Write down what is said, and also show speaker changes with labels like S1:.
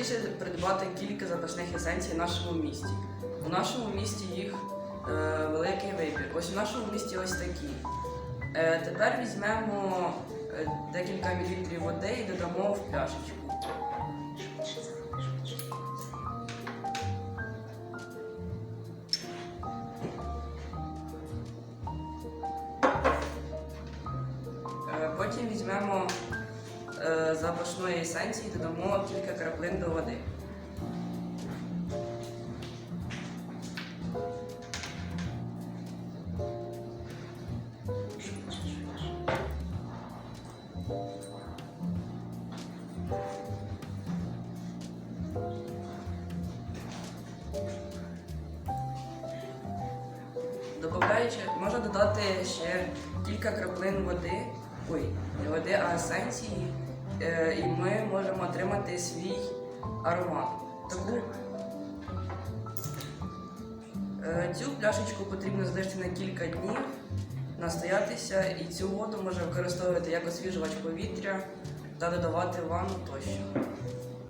S1: найпростіше придбати кілька запасних есенцій в нашому місті. У нашому місті їх е, великий вибір. Ось у нашому місті ось такі. Е, тепер візьмемо е, декілька мілілітрів води і додамо в пляшечку. Е, Потім візьмемо запашної есенції додамо кілька краплин до води. Добавляючи, можна додати ще кілька краплин води, ой, не води, а есенції, е, і ми можемо отримати свій аромат. Таку, е, цю пляшечку потрібно залишити на кілька днів, настоятися, і цю воду можна використовувати як освіжувач повітря та додавати ванну тощо.